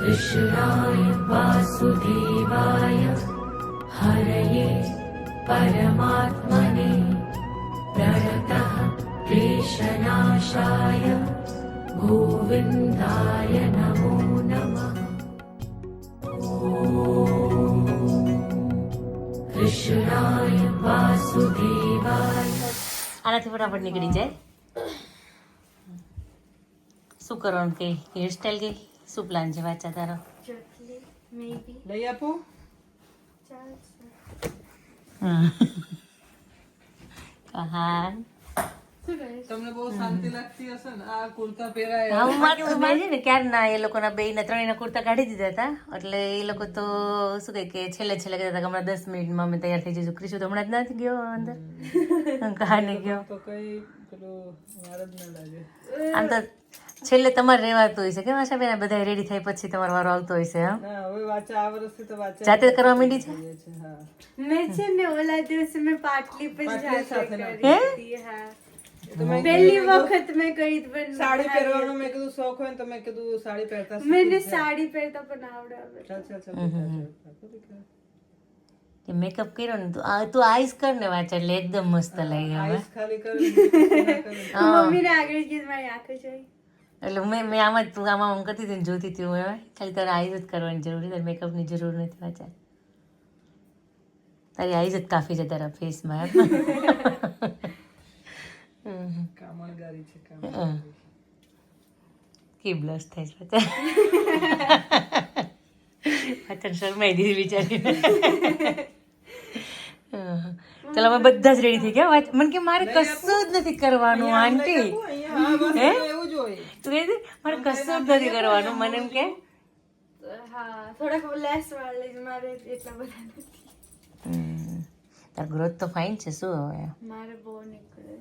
कृष्णाय वासुदेवाय हरये परमात्मने प्रणतः क्लेशनाशाय गोविन्दाय नमो नमः कृष्णाय वासुदेवाय આનાથી ફટાફટ નીકળી જાય શું કરવાનું કે હેરસ્ટાઈલ કે શું પ્લાન છે? વાચા તારો લઈ આપું. હા. તમને બહુ શાંતિ લાગતી હશે ને? આ કુર્તા પહેરાય. હું મારું મેં છે ને ક્યારના એ લોકોના બે ના કુર્તા કાઢી દીધા હતા. એટલે એ લોકો તો શું કહે કે છેલ્લે છેલ્લે કહેતા હતા હમણાં દસ મિનિટમાં અમે તૈયાર થઈ જઈશું. ક્રિશુ તો હમણાં જ નથી ગયો અંદર. કહાને ગયો. તો કઈ પેલું વાર જ ના લાગે. આમ તો છેલ્લે તમારે રહેવાતું હોય છે. કેમ આશા બેન બધા રેડી થાય પછી તમારો વારો આવતો હોય છે હા? હવે વાચા આ વર્ષથી તો વાચા જાતે કરવા માંડી છે? મેં છે ને ઓલા દિવસે મેં પાટલી પર જાતે કરી હતી હા. પહેલી વખત મેં કરી સાડી પહેરવાનો મેં કીધું શોખ હોય તો મેં કીધું સાડી પહેરતા મને સાડી પહેરતા પણ આવડે મેકઅપ કર્યો ને તું આ- તું આઈસ કર ને વાંચે એટલે એકદમ મસ્ત લાગે હવે. આઈસ ખાલી કરે. મમ્મીને આગળ કીધું મારી આંખો જોઈ. એટલે મેં મેં આમાં જ તું આમાં આમ કરતી હતી ને જોતી હતી હું હવે ખાલી તારે આઈઝ જ કરવાની જરૂર છે તારે મેકઅપની જરૂર નથી વાંચા તારી આઈઝ જ કાફી છે તારા ફેસમાં એમ કે બ્લશ થાય છે પાછા? વાંચન શરમાઈ દીધી બિચારી. ચાલો અમે બધા જ રેડી થઈ ગયા. વાંચ મને કે મારે કશું જ નથી કરવાનું આંટી. હા? એવું તું કહે છે, મારે કશું જ નથી કરવાનું મને એમ કે? હા થોડાક લેસ વાળ મારે એટલા બધા નથી. હમ, તાર ગ્રોથ તો ફાઇન છે શું હવે? મારે બહુ નીકળે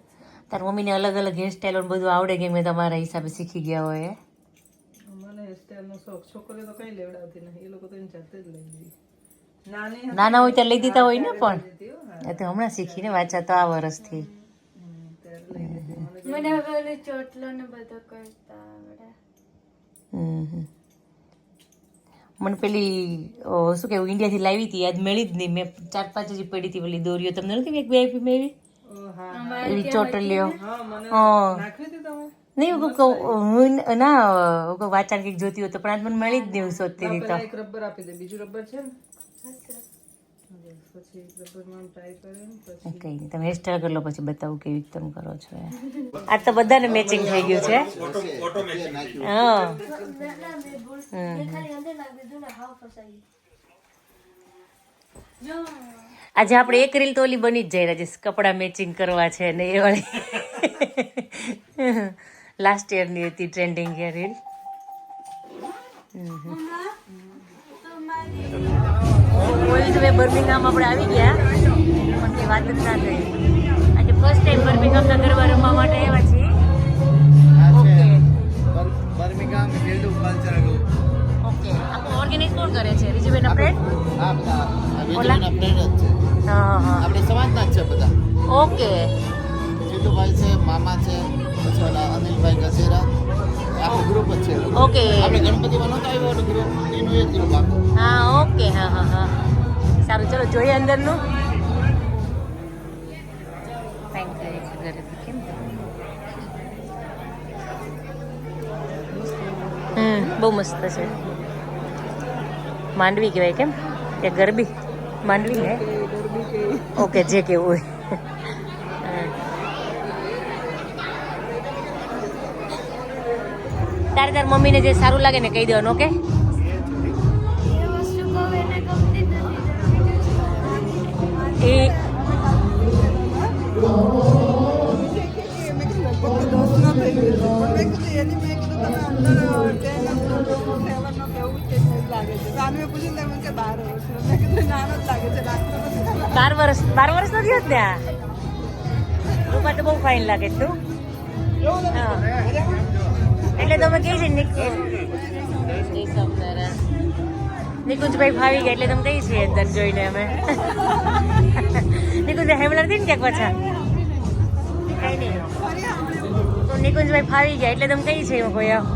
તાર મમ્મીને અલગ અલગ હેરસ્ટાઈલ બધું આવડે કે મેં તમારા હિસાબે શીખી ગયા હોય મને હેરસ્ટાઈલ નો શોખ. છોકરીઓ તો કઈ લેવડાવતી નહીં. એ લોકો તો એની જાતે જ લઈ લે. નાના હોય ત્યારે લઈ દીધા હોય ને પણ. એ હમણાં શીખીને વાંચા તો આ વર્ષથી મને મને હવે ઓલો ચોટલો ને બધો કરતા આવડે. હમ. હમ. મને પેલી શું કેવું ઇન્ડિયાથી લાવી હતી યાદ મળી જ નહીં. મેં ચાર પાંચ જ પડી હતી પેલી દોરીઓ. તમને નથી એક વીઆઈપી મેં એવી ચોટલીઓ. નહીં હું કહું હું ના હું કહું વાંચન કંઈક જોતી હોય તો પણ આજ મને મળી જ નહીં હું. શોધતી હતી તો. રબર આપી દે બીજું રબર છે ને? કઈ નહીં તમે હેરસ્ટાઈલ કરી લો પછી બતાવું કેવી રીતે તમે કરો છો એ. આ તો બધાને મેચિંગ થઈ ગયું છે. હા. આજે આપણે એક રીલ તો ઓલી બની જ જાય રાજેશ કપડાં મેચિંગ કરવા છે ને એ વાળી. લાસ્ટ યરની હતી ટ્રેન્ડિંગ એ રીલ. ઓઇલ વે બર્મિંગામ આપણે આવી ગયા. પણ તે વાત જ ના થઈ. આજે ફર્સ્ટ ટાઈમ બર્મિંગહામના ગરબા રમવા માટે આવ્યા છીએ. Okay Birmingham guild cultural okay આખું ઓર્ગેનાઇઝ કોણ કરે છે રીજુબેન ફ્રેન્ડ હા બધા. આ ફ્રેન્ડ જ છે. હા હા. આપણે સમાજના જ છે બધા. ઓકે જીતુભાઈ છે મામા છે પછી ઓલા અનિલભાઈ ગજેરા. ગ્રુપ જ છે ઓકે આપણે ગણપતિમાં નહોતો આવ્યો હતો ગ્રુપ એનું એક ગ્રુપ આખું. હા ઓકે હા હા હા. સારું ચલો જોઈએ અંદરનું. બહુ મસ્ત છે. માંડવી કહેવાય કેમ? કે ગરબી. માંડવી ને ઓકે જે કેવું હોય. તારે તાર મમ્મીને જે સારું લાગે ને કહી દેવાનું, ઓકે? એ બાર વર્ષ નથી હોત ને આ? તો બહુ ફાઇન લાગે તું. હા. એટલે તમે કહી છે નિક જય સ્વામિનારાયણ નિકુંજભાઈ ફાવી ગયા એટલે તમે કઈ છીએ અંદર જોઈને અમે. નિકુંજભાઈ હેમલર હતી ને ક્યાંક પાછા? કઈ નહીં. તો નિકુંજભાઈ ફાવી ગયા એટલે તમે કઈ છે કોઈ આવ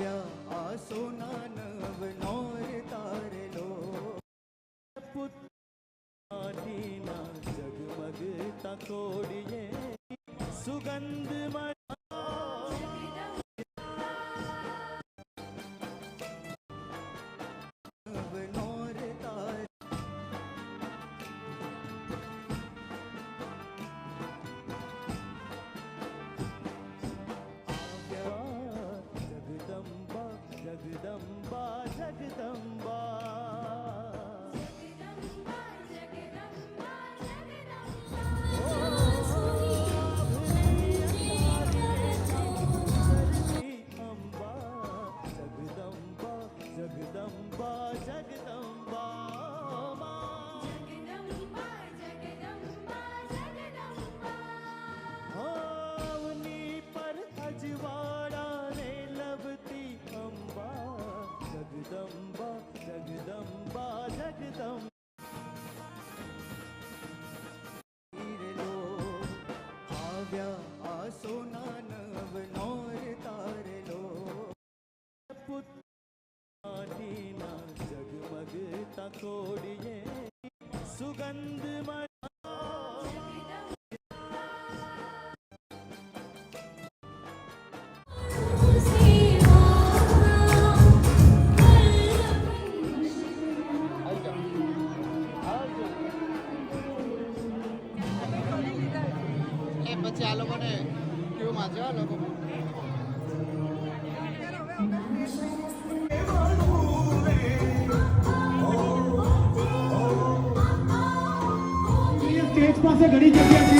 આવ્યા આ સોના આવ્યા આ સોના નવ નોર તારેલો પુત્રીના જગમગ તકોડીએ સુગંધ સ્ટેજ પાસે ઘણી જગ્યા છે સાઈડ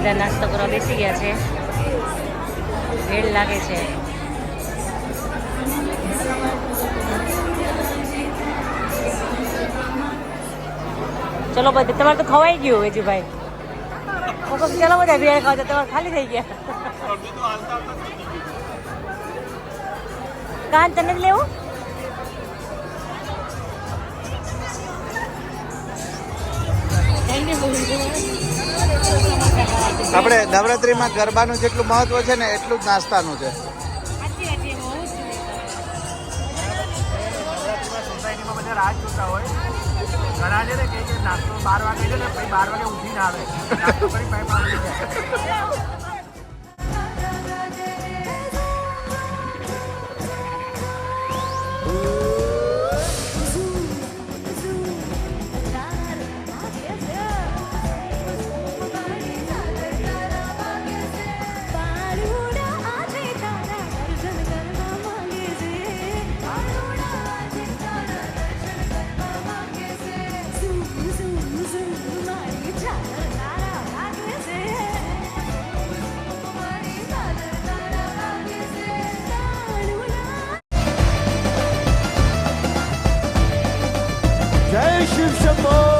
બધા નાસ્તો કરવા બેસી ગયા છે. ભેળ લાગે છે. ચલો બધા, તમારે તો ખવાઈ ગયું વેજુભાઈ. ચલો બધા ભેળ ખાવ તમારે ખાલી થઈ ગયા. કાન તને જ લેવું? આપણે નવરાત્રીમાં ગરબાનું જેટલું મહત્વ છે ને એટલું જ નાસ્તાનું છે. રાહ જોતા હોય. ઘણા છે ને કે કે નાસ્તો બાર વાગે છે ને પછી બાર વાગે ઉઠીને આવે. નાસ્તો કરી પાઇપ amor.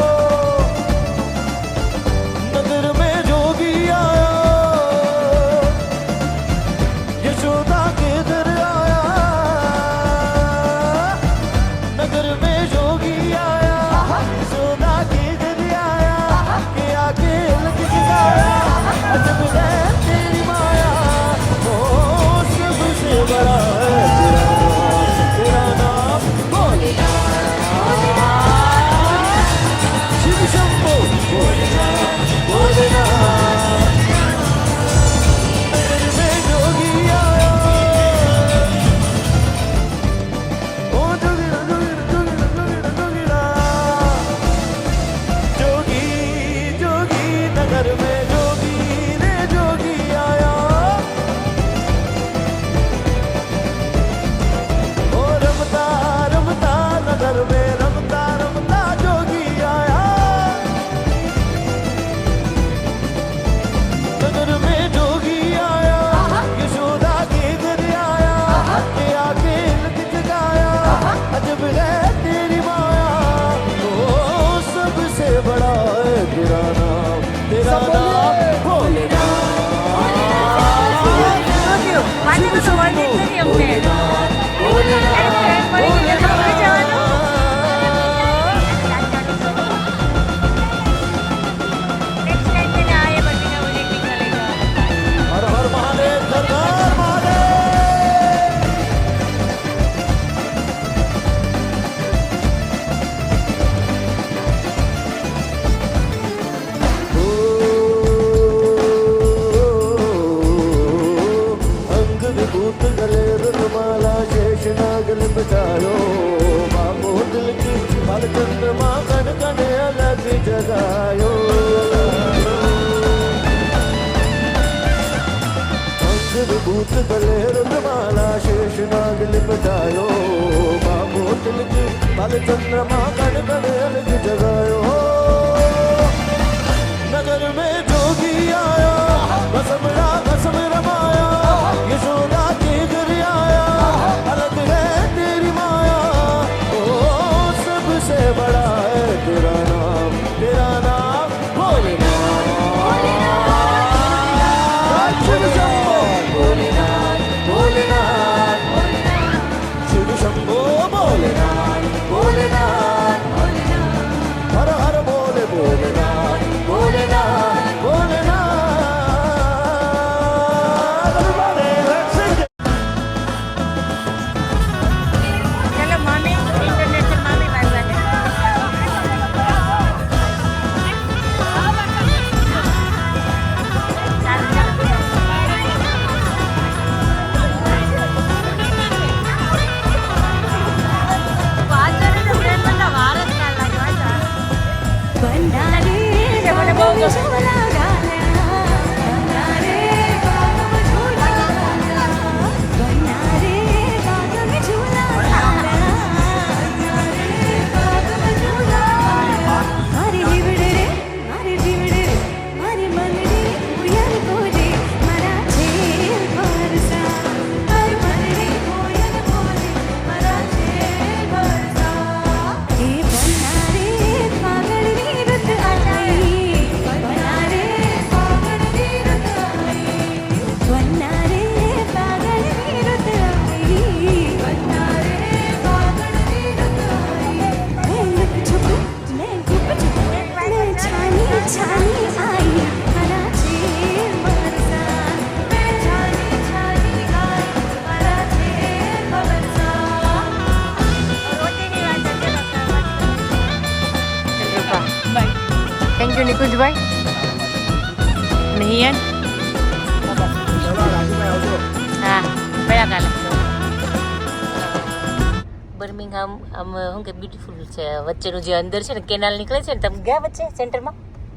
આમ શું કે બ્યુટીફુલ છે. વચ્ચેનું જે અંદર છે ને કેનાલ નીકળે છે ને તમે ગયા વચ્ચે સેન્ટરમાં?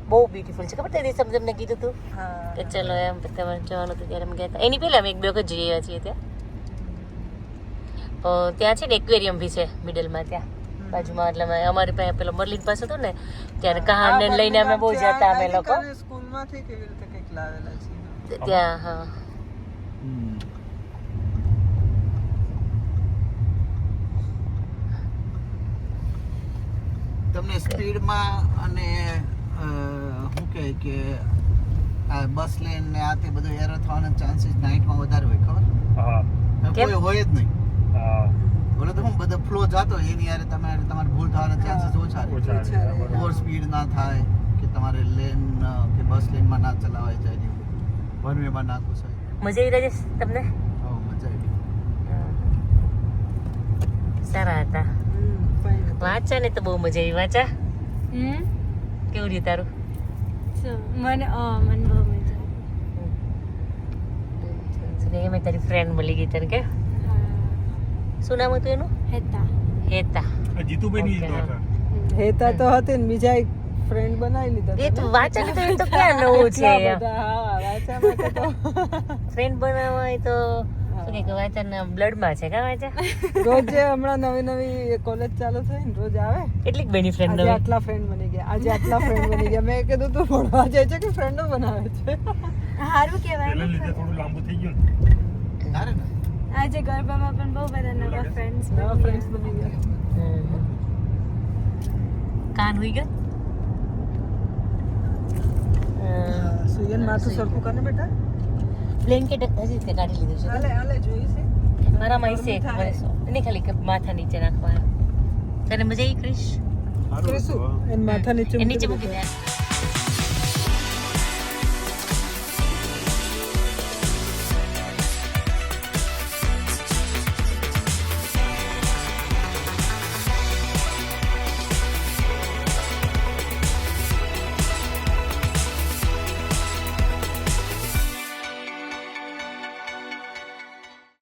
બહુ બ્યુટીફુલ છે. ખબર તે દિવસે તમને કીધું હતું કે ચલો એમ તમારે જવાનું હતું ત્યારે અમે ગયા હતા. એની પહેલાં અમે એક બે વખત જઈ આવ્યા છીએ ત્યાં. ત્યાં છે ને એક્વેરિયમ બી છે મિડલમાં ત્યાં. બાજુમાં એટલે અમે- અમારી પાસે પેલો મરલિન પાસે હતો ને ત્યારે કહાને લઈને અમે બહુ જતા અમે લોકો. સ્કૂલમાંથી કેવી રીતે કંઈક લાવેલા છે. ત્યાં હા. તમને સ્પીડમાં અને શું કહે કે આ બસ લેન ને આ તે બધું એરર થવાના ચાન્સીસ નાઇટમાં વધારે હોય ખબર? હા. કોઈ હોય જ નહીં. બોલો તો હું બધો ફ્લો જાતો હોય એની યારે તમારે તમારે ભૂલ થવાના ચાન્સીસ ઓછા રહે. ઓવર સ્પીડ ના થાય કે તમારે લેન કે બસ લેનમાં ના ચલાવાય જાય વન વેમાં ના ઘુસાય. મજા આવી રાજેશ તમને? મજા આવી. સારા હતું. વાંચા ને તો બહુ મજા આવી. વાંચા? હમ? કેવું રહ્યું તારું? મને મને બહુ મજા મેં તારી ફ્રેન્ડ મળી ગઈ તને કે? શું નામ હતું એનું? હેતા. હેતા. જીતુભાઈ ની. હેતા તો હતી ને બીજા એક ફ્રેન્ડ બનાવી લીધા એ તો વાંચન તો એ તો ક્યાં નવું છે? હા વાંચા માટે તો. ફ્રેન્ડ બનાવવા તો શું કે વાંચન બ્લડમાં છે કા વાંચા રોજ હમણાં નવી નવી કોલેજ ચાલુ થઈ ને રોજ આવે. એટલી બેની ફ્રેન્ડ નવી? આટલા ફ્રેન્ડ બની ગયા આજે આટલા ફ્રેન્ડ બની ગયા. મેં કીધું તું ભણવા જાય છે કે ફ્રેન્ડો બનાવે છે? સારું કહેવાય. ને લીધે થોડું લાંબુ થઈ ગયું ના. આજે ગરબામાં પણ બહુ બધા નવા ફ્રેન્ડ્સ નવા ફ્રેન્ડ્સ બની ગયા. કાન હોઈ ગયો? સુયન માથું સરખું કરે બેટા. બ્લેન્કેટ હજી તે કાઢી લીધું છે. હાલે હાલે જોઈ છે? મારામાં માઈસે એક વર્ષો એને ખાલી માથા નીચે નાખવા તને મજા આવી ક્રિશ? ક્રિશ? એન માથા નીચે નીચે મૂકી દે.